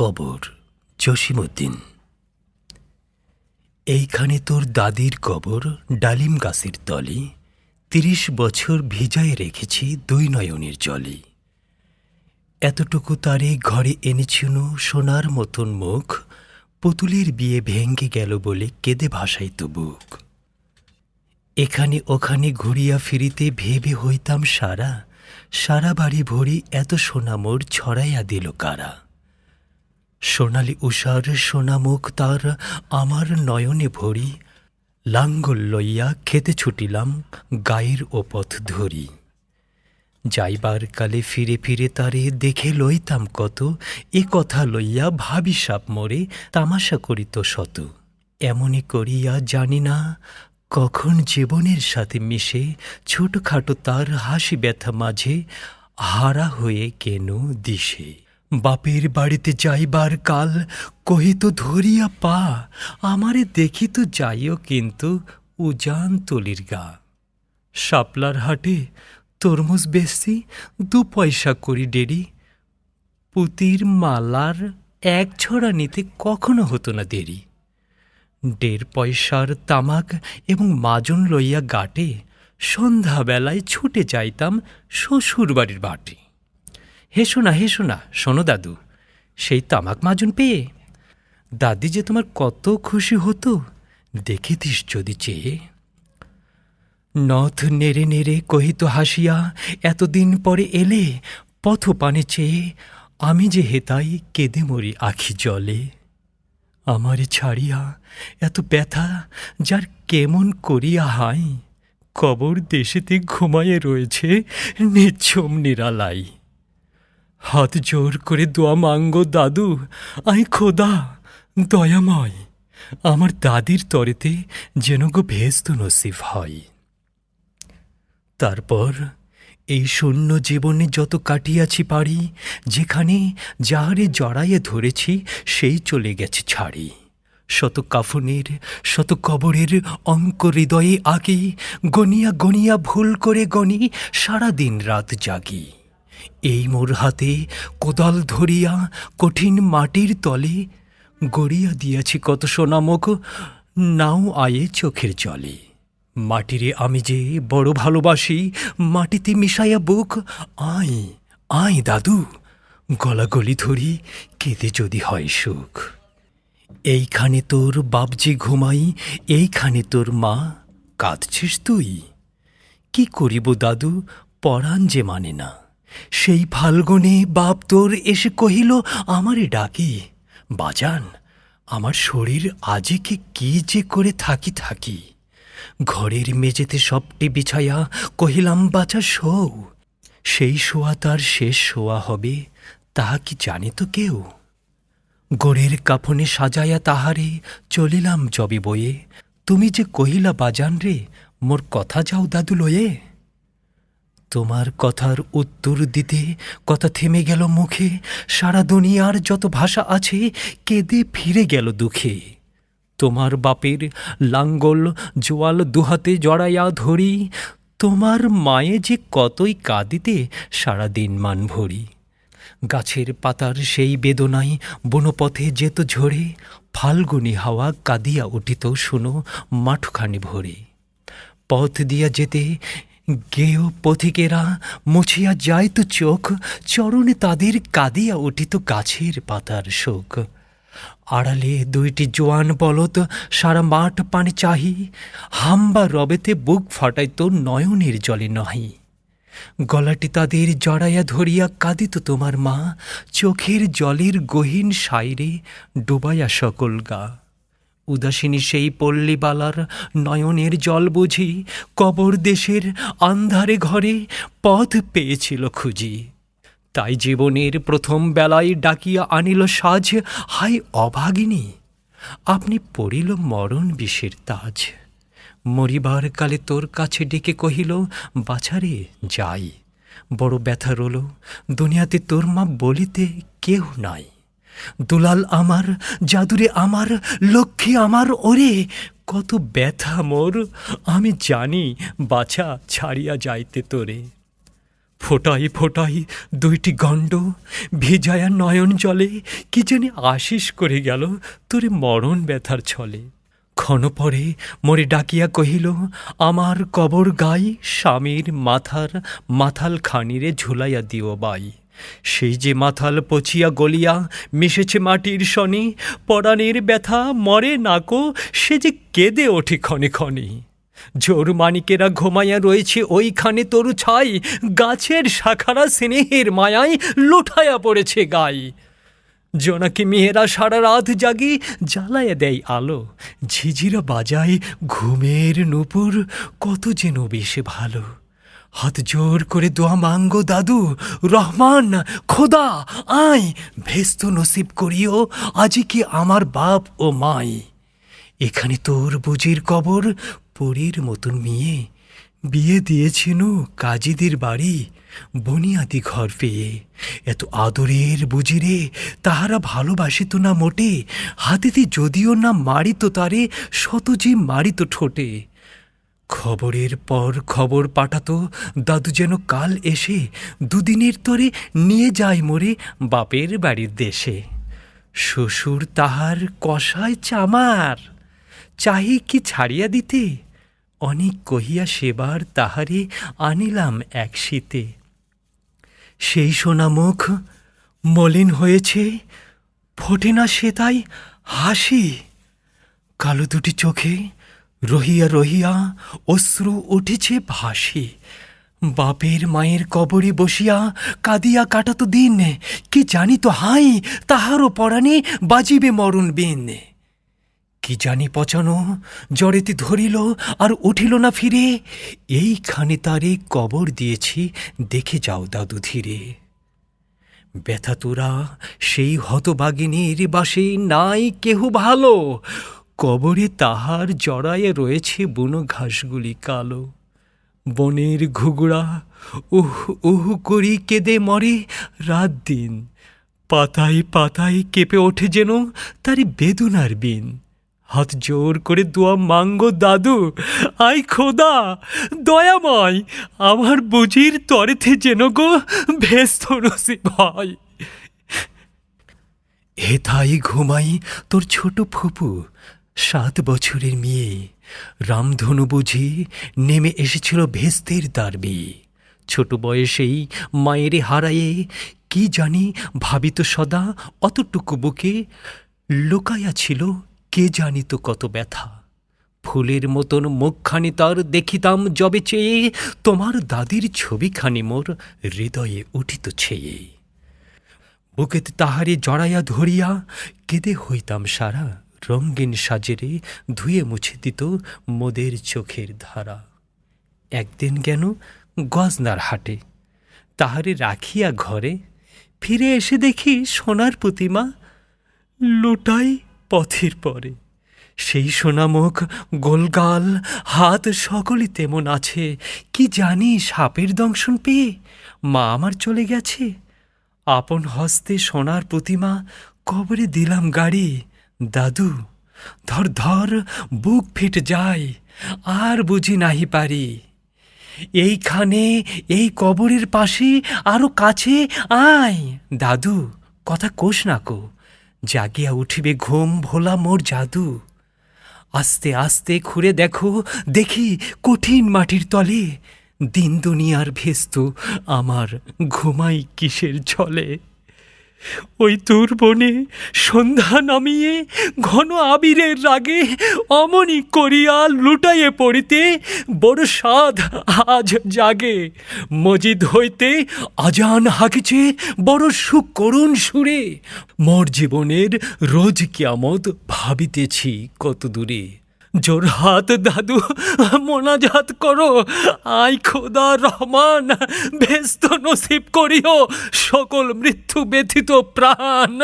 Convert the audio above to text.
কবর জসিমুদ্দিন এইখানে তোর দাদির কবর, ডালিম গাছের তলে, তিরিশ বছর ভিজায় রেখেছি দুই নয়নের জলে। এতটুকু তারে ঘরে এনেছিল সোনার মতন মুখ, পুতুলের বিয়ে ভেঙ্গে গেল বলে কেঁদে ভাসাইত বুক। এখানে ওখানে ঘুরিয়া ফিরিতে ভেবে হইতাম সারা সারা বাড়ি ভরি এত সোনামোর ছড়াইয়া দিল কারা। সোনালি উষার সোনামুখ তার আমার নয়নে ভরি। লাঙ্গল লইয়া খেতে ছুটিলাম গায়ের ওপথ ধরি। যাইবার কালে ফিরে ফিরে তারে দেখে লইতাম কত, এ কথা লইয়া ভাবি সাপ মরে, তামাশা করিত শত। এমনই করিয়া জানি না কখন জীবনের সাথে মিশে, ছোটখাটো তার হাসি ব্যথা মাঝে, হারা হয়ে কেন দিশে। বাপের বাড়িতে যাইবার কাল কহিত, ধরিয়া পা, আমারে দেখিত যাইও কিন্তু উজান তলির গা। শাপলার হাটে তরমুজ বেচছি, দু পয়সা করি ডেরি। পুতির মালার এক ছড়া নিতে কখনো হতো না দেরি। দেড় পয়সার তামাক এবং মাজন লইয়া গাটে সন্ধ্যাবেলায় ছুটে যাইতাম শ্বশুর বাড়ির বাটে। হেসো না হেসো না শোনো দাদু, সেই তামাক মাজন পেয়ে। দাদি যে তোমার কত খুশি হতো, দেখেতিস যদি চেয়ে। নথ নেড়ে নেড়ে কহিত হাসিয়া, এতদিন পরে এলে পথ পানে চেয়ে, আমি যে হেতাই কেঁদে মরি আখি জলে। আমারে ছাড়িয়া এত ব্যথা, যার কেমন করিয়া হাই কবর দেশেতে ঘুমায়ে রয়েছে নিচ্ছম নিরালাই। হাত জোর করে দোয়া মাঙ্গ দাদু। আই খোদা, দয়াময়। আমার দাদির তরেতে যেন গো ভেস্ত নসিব হয়। তারপর এই শূন্য জীবনে যত কাটিয়াছি পারি যেখানে যাহারে জড়াইয়ে ধরেছি, সেই চলে গেছে ছাড়ি। শত কাফনের, শত কবরের অঙ্ক হৃদয়ে আগে গনিয়া গনিয়া ভুল করে গনি সারা দিন রাত জাগি। এই মোর হাতে কোদাল ধরিয়া কঠিন মাটির তলে গড়িয়া দিয়াছি কত সোনামুখ নাও আয়ে চোখের জলে। মাটিরে আমি যে বড় ভালোবাসি, মাটিতে মিশাইয়া বুক আই আই দাদু, গলাগলি ধরি কেঁদে যদি হয় সুখ। এইখানে তোর বাপজি ঘুমাই, এইখানে তোর মা, কাঁদছিস তুই? কি করিব দাদু, পরাণ যে মানে না। সেই ফাল্গুনে বাপ তোর এসে কহিল, আমারে ডাকি, বাজান, আমার শরীর আজে কি যে করে থাকি থাকি। ঘরের মেঝেতে সবটি বিছাইয়া কহিলাম, বাছা, শোও, সেই শোয়া তার শেষ শোয়া হবে তাহা কি জানে তো কেউ? গোড়ের কাফনে সাজাইয়া তাহারে চলিলাম জবে বয়ে। তুমি যে কহিলা, বাজান রে, মোর কথা যাও দাদু লয়ে। তোমার কথার উত্তর দিতে কথা থেমে গেল মুখে। সারা দুনিয়ার যত ভাষা আছে কেঁদে ফিরে গেল দুঃখে। তোমার বাপের লাঙ্গল জোয়াল দুহাতে জড়াইয়া ধরি। তোমার মায়ে যে কতই কাঁদিতে সারাদিন মান ভরি। গাছের পাতার সেই বেদনায় বনপথে যেত ঝরে। ফাল্গুনি হাওয়া কাঁদিয়া উঠিত শুনো মাঠখানি ভরে। পথ দিয়া যেতে গেও পথিকেরা, মুছিয়া যাইত চোখ, চরণে তাদের কাঁদিয়া উঠিত গাছের পাতার শোক। আড়ালে দুইটি জোয়ান বলদ, সারা মাঠ পানে চাহি, হাম্বা রবেতে বুক ফাটাইত নয়নের জলে নহি। গলাটি তাদের জড়াইয়া ধরিয়া কাঁদিত তোমার মা, চোখের জলের গহীন সাইরে ডুবাইয়া সকল গা। উদাসিনী সেই পল্লীবালার নয়নের জল বুঝি, কবর দেশের আন্ধারে ঘরে পথ পেয়েছিল খুঁজি। তাই জীবনের প্রথম বেলায় ডাকিয়া আনিল সাজ হাই অভাগিনী, আপনি পড়িল মরণ বিষের তাজ। মরিবার কালে তোর কাছে ডেকে কহিল, বাছারে যাই, বড় ব্যথা রোল, দুনিয়াতে তোর মা বলিতে কেউ নাই। দুলাল আমার, জাদুরে আমার, লক্ষ্মী আমার, ওরে, কত ব্যথা মোর। আমি জানি বাছা ছাড়িয়া যাইতে তোরে। ফোটাই ফোটাই দুইটি গণ্ড, ভিজায়া নয়ন জলে, কি জানি আশিস করে গেল তোরে মরণ ব্যথার ছলে। ক্ষণ পরে মরে ডাকিয়া কহিল, আমার কবর গাই স্বামীর মাথার মাথাল খানিরে ঝুলাইয়া দিও বাই। সেই যে মাথাল পচিয়া গলিয়া মিশেছে মাটির শনি, পরাণের ব্যথা মরে নাকো সে যে কেঁদে ওঠে ক্ষণে ক্ষণে। জোর মানিকেরা ঘুমাইয়া রয়েছে ওইখানে তরু ছাই, গাছের শাখারা স্নেহের মায়ায় লুঠাইয়া পড়েছে গাই। জোনাকি মেয়েরা সারা রাত জাগি জ্বালাইয়া দেয় আলো। ঝিঝিরা বাজায় ঘুমের নুপুর, কত যেন বেশি ভালো। হাত জোর করে দোয়া মাঙ্গো, দাদু। রহমান, খোদা, আয়। ভেস্ত নসিব করিও, আজি কি আমার বাপ ও মাই। এখানে তোর বুঝির কবর, পরীর মতন মেয়ে। বিয়ে দিয়েছিল কাজীদের বাড়ি, বনিয়াদি ঘর পেয়ে। এত আদরের বুঝিরে, তাহারা ভালোবাসিত না মোটে। হাতিতে যদিও না মারিত তারে, শত যে মারিত ঠোঁটে। খবরের পর খবর পাঠাতো, দাদু যেন কাল এসে দুদিনের তরে নিয়ে যায় মোরে বাপের বাড়ির দেশে। শ্বশুর তাহার কষায় চামার, চাহি কি ছাড়িয়া দিতে? অনেক কহিয়া সেবার তাহারে আনিলাম এক শীতে। সেই সোনা মুখ মলিন হয়েছে, ফোটে না সে তাই হাসি। কালো দুটি চোখে রহিয়া রহিয়া অশ্রু উঠেছে ভাসি। বাপের মায়ের কবরে বসিয়া কাঁদিয়া কাটাতো দিন। কি জানি তো হাই, তাহারও পরাণে বাজিবে মরণ বিন। কি জানি পচানো, জড়েতে ধরিল আর উঠিল না ফিরে। এইখানে তারে কবর দিয়েছি, দেখে যাও দাদু ধীরে। ব্যথা তোরা, সেই হতবাগিনীর বাসে নাই কেহ ভালো। কবরে তাহার জড়ায়ে রয়েছে বুনো ঘাসগুলি কালো। বনের ঘুঘুড়া উহ উহ করি কেঁদে মরে রাত দিন। পাতায় পাতায় কেঁপে ওঠে যেন তারি বেদনার বিন। হাত জোর করে দোয়া, মাঙ্গো দাদু, আই খোদা, দয়াময়, আমার বুঝির তরেতে যেন গো ভেস্ত নসিব হয় হেথাই ঘুমাই তোর ছোট ফুপু সাত বছরের মেয়ে। রামধনু বুঝি নেমে এসেছিল ভেস্তের দারবি ছোট বয়সেই মায়েরে হারায়ে কি জানি ভাবিত সদা অতটুকু বুকে লুকাইয়া ছিল কে জানিত কত ব্যথা। ফুলের মতন মুখখানি তার দেখিতাম যবে চেয়ে, তোমার দাদির ছবিখানি মোর হৃদয়ে উঠিত ছেয়ে। বুকেতে তাহারে জড়াইয়া ধরিয়া কেঁদে হইতাম সারা রঙ্গিন সাজেরে ধুয়ে মুছে দিত মোদের চোখের ধারা। একদিন গেল গজনার হাটে তাহারে রাখিয়া ঘরে ফিরে এসে দেখি সোনার প্রতিমা লোটাই পথের পরে। সেই সোনামুখ গোলগাল হাত সকলই তেমন আছে, কি জানি সাপের দংশন পেয়ে মা আমার চলে গেছে। আপন হস্তে সোনার প্রতিমা কবরে দিলাম গাড়ি দাদু, ধর ধর বুক ফিট যায়, আর বুঝি নাহি পারি। এইখানে, এই কবরের পাশে, আরও কাছে, আয়। দাদু, কথা কোষ না কো, জাগিয়া উঠিবে ঘুম ভোলা মোর জাদু। আস্তে আস্তে খুঁড়ে দেখো, দেখি কঠিন মাটির তলে, দিন দুনিয়ার ভেস্ত আমার ঘুমাই কিসের ছলে। ওই তোর বনে সন্ধ্যা নামিয়ে, ঘন আবিরের রাগে অমনি করিয়া লুটাইয়ে পড়িতে বড় সাধ আজ জাগে। মজিদ হইতে আজান হাকিছে বড় সুখ করুণ সুরে। মোর জীবনের রোজ কিয়ামত ভাবিতেছি কত দূরে জোর হাত দাদু, মোনাজাত করো। আই খোদা রহমান, ব্যস্ত নসিব করিও, সকল মৃত্যু ব্যথিত প্রাণ।